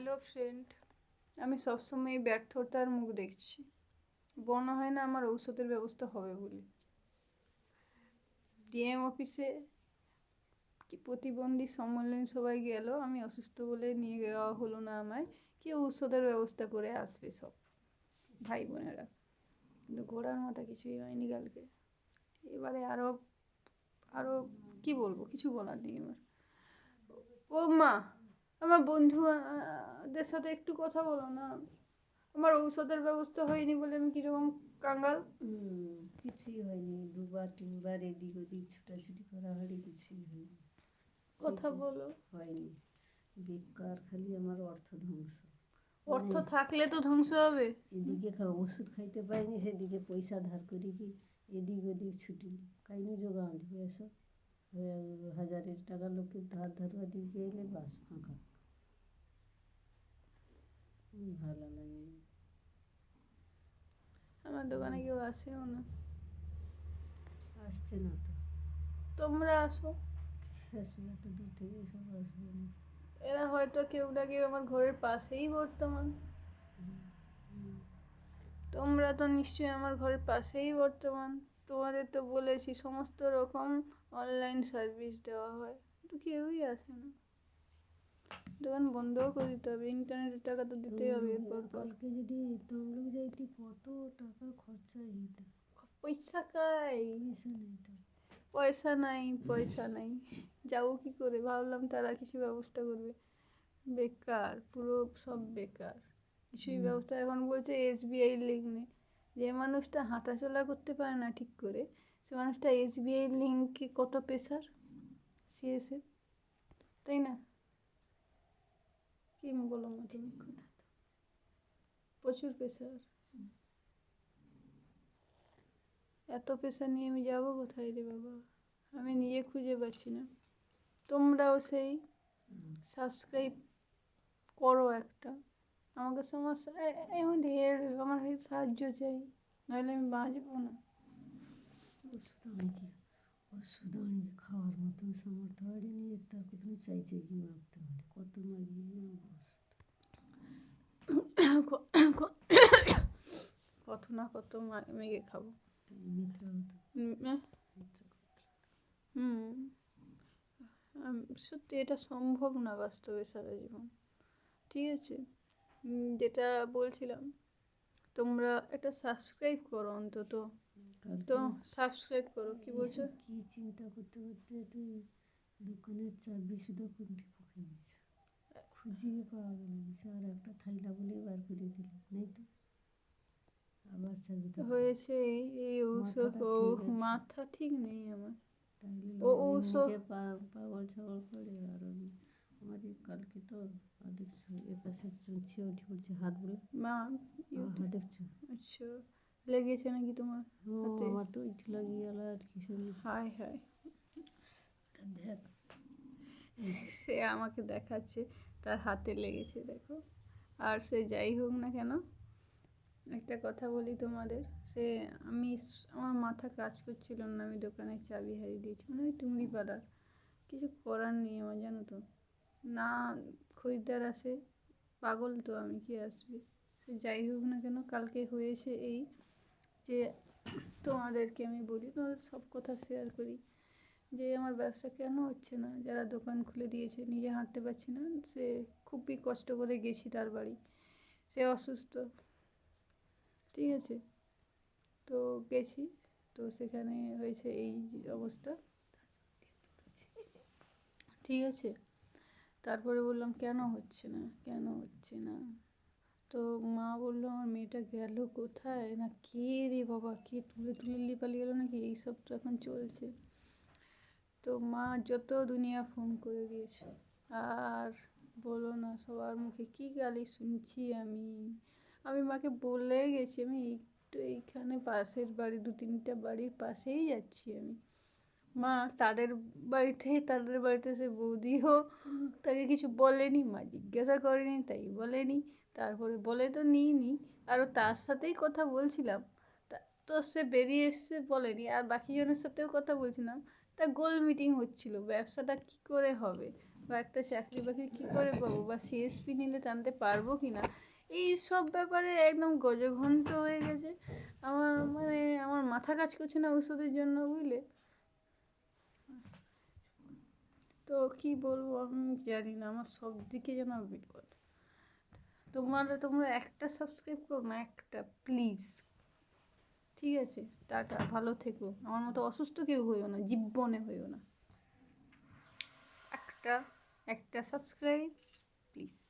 Hello friend আমি সবসময় ব্যর্থতার মুখ দেখছি। মনে হয় না আমার ঔষধের ব্যবস্থা হবে বলে। ডিএম অফিসে প্রতিবন্ধী সম্মেলন সবাই গেল, আমি অসুস্থ বলে নিয়ে যাওয়া হলো না আমায়। কি ঔষধের ব্যবস্থা করে আসবে সব ভাই বোনেরা। কিন্তু ঘোড়ার মাথা কিছুই হয়নি কালকে। এবারে আরও আরও কি বলব? কিছু বলার নেই আমার। ও মা! আমার বন্ধু দের সাথে একটু কথা বলো না। আমার ঔষধের ব্যবস্থা হয়নি বলে আমি কীরকম কাঙ্গাল কিছুই হয়নি। দুবার তিনবার এদিক ওদিক ছুটাছুটি করা হলে কিছুই হয়নি। কথা বলো। হয়নি। বেকার খালি আমার অর্থ ধ্বংস। অর্থ মানে থাকলে তো ধ্বংস হবে। এদিকে ওষুধ খাইতে পাইনি সেদিকে পয়সা ধার করি কি এদিক ওদিক ছুটি কাইনি জোগান এসব? হাজারের টাকা লোকের ধার ধারুয়া দিকে এলে বাস ফাঁকা। ভালো লাগে। আমার দোকানে কেউ আসেও না। আসছে না তো। তোমরা আসো। আসবে এত দূর থেকে সব আসবে না। এরা হয়তো কেউ না কেউ আমার ঘরের পাশেই বর্তমান। তোমরা তো নিশ্চয়ই আমার ঘরের পাশেই বর্তমান। তোমাদের তো বলেছি সমস্ত রকম অনলাইন সার্ভিস দেওয়া হয়। তো কেউই আসে না। দোকান বন্ধও করে দিতে হবে ইন্টারনেটের টাকা তো দিতেই হবে এরপর। পর। কালকে যদি তমলুক যাইতি কত টাকা খরচা হইত পয়সা কাই? পয়সা নেই তো। পয়সা নাই পয়সা নাই। যাব কি করে? ভাবলাম তারা কিছু ব্যবস্থা করবে। বেকার পুরো সব বেকার। কিছুই ব্যবস্থা এখন বলছে এসবিআই লিঙ্ক নেই। যে মানুষটা হাঁটাচলা করতে পারে না ঠিক করে সে মানুষটা এসবিআই লিঙ্কে কত প্রেশার সিএসএফ তাই না? কি বলো তুমি কথা তো? প্রচুর প্রেশার এত প্রেশার নিয়ে আমি যাব কোথায় রে বাবা? আমি নিজে খুঁজে পাচ্ছি না। তোমরাও সেই সাবস্ক্রাইব করো একটা। আমাকে সমস্যা এমন হেল্প আমার সাহায্য চাই নাহলে আমি বাঁচবো না। ওষুধ অনেকে খাওয়ার মতন সামর্থ্য হয়নি তার কথা চাই চাই কি মাগতে পারে কত মাগিয়ে কত না কত মা- মেঘে খাব। হুম। সত্যি এটা সম্ভব না বাস্তবে সারা জীবন। ঠিক আছে? যেটা বলছিলাম তোমরা এটা সাবস্ক্রাইব করো অন্তত। তো সাবস্ক্রাইব করো কি বলছো? কি চিন্তা করতে করতে তুই দোকানের চাবি শুধু পকে খুঁজিয়ে পাওয়া গেল না আর একটা থাইলা বলে বার করে দিল নেই তো? আবার চাবিটা হয়েছে এই ঔষধ ও মাথা ঠিক নেই আমার। ও ঔষধ- পাগল ছাগল করে আর এই কালকে তো দেখছ এ পাশে চলছে উঠে পড়ছে হাতগুলো মা আহা দেখছ? আচ্ছা। লেগেছে নাকি তোমার হাতে? আমার তো ইট লাগিয়ে গেল আর কি শুনি। হায় হায়। দেখ। সে আমাকে দেখাচ্ছে তার হাতে লেগেছে দেখো। আর সে যাই হোক না কেন একটা কথা বলি তোমাদের সে আমি আমার মাথা কাজ করছিল না আমি দোকানের চাবি হারিয়ে দিয়েছি মানে ওই টুংরিপাড়ার কিছু করার নেই আমার জানো তো। না খরিদ্দার আসে পাগল তো আমি কি আসবে? সে যাই হোক না কেন, কালকে হয়েছে এই যে তোমাদেরকে আমি বলি, তোমাদের সব কথা শেয়ার করি যে আমার ব্যবসা কেন হচ্ছে না? যারা দোকান খুলে দিয়েছে, নিজে হাঁটতে পারছি না, সে খুবই কষ্ট করে গেছি তার বাড়ি। সে অসুস্থ। ঠিক আছে? তো গেছি, তো সেখানে হয়েছে এই অবস্থা। ঠিক আছে? তারপরে বললাম, কেন হচ্ছে না? কেন হচ্ছে না? তো মা বলল, আমার মেয়েটা গেল কোথায়? না কে রে বাবা? কে তুলে তুলে পালিয়ে গেলো নাকি? এইসব তো এখন চলছে। তো মা যত দুনিয়া ফোন করে দিয়েছে। আর বলো না, সবার মুখে কি গালি শুনছি আমি। আমি মাকে বলে গেছি, আমি একটু এইখানে পাশের বাড়ি, দু তিনটা বাড়ির পাশেই যাচ্ছি আমি। মা তাদের বাড়িতে তাদের বাড়িতে সে বৌদিও তাকে কিছু বলেনি, মা জিজ্ঞাসা করেনি, তাই বলেনি। তারপরে বলে, তো নিইনি আরও তার সাথেই কথা বলছিলাম। তা, তো সে বেরিয়ে এসছে বলেনি, আর বাকি জনের সাথেও কথা বলছিলাম। তা গোল মিটিং হচ্ছিল, ব্যবসাটা কি করে হবে? বা একটা চাকরি বাকরি কী করে পাবো? বা সিএসপি নিলে টানতে পারব কি না? এই সব ব্যাপারে একদম গজঘণ্ট হয়ে গেছে। আমার মানে আমার মাথা কাজ করছে না ওষুধের জন্য বুঝলে? তো কি বলব আমি জানি না, আমার সব দিকে যেন বিপদ। তোমার, তোমরা একটা সাবস্ক্রাইব করো না, একটা প্লিজ ঠিক আছে? টাটা, ভালো থেকো। আমার মতো অসুস্থ কেউ হইও না, জীবনে হইও না। একটা একটা সাবস্ক্রাইব প্লিজ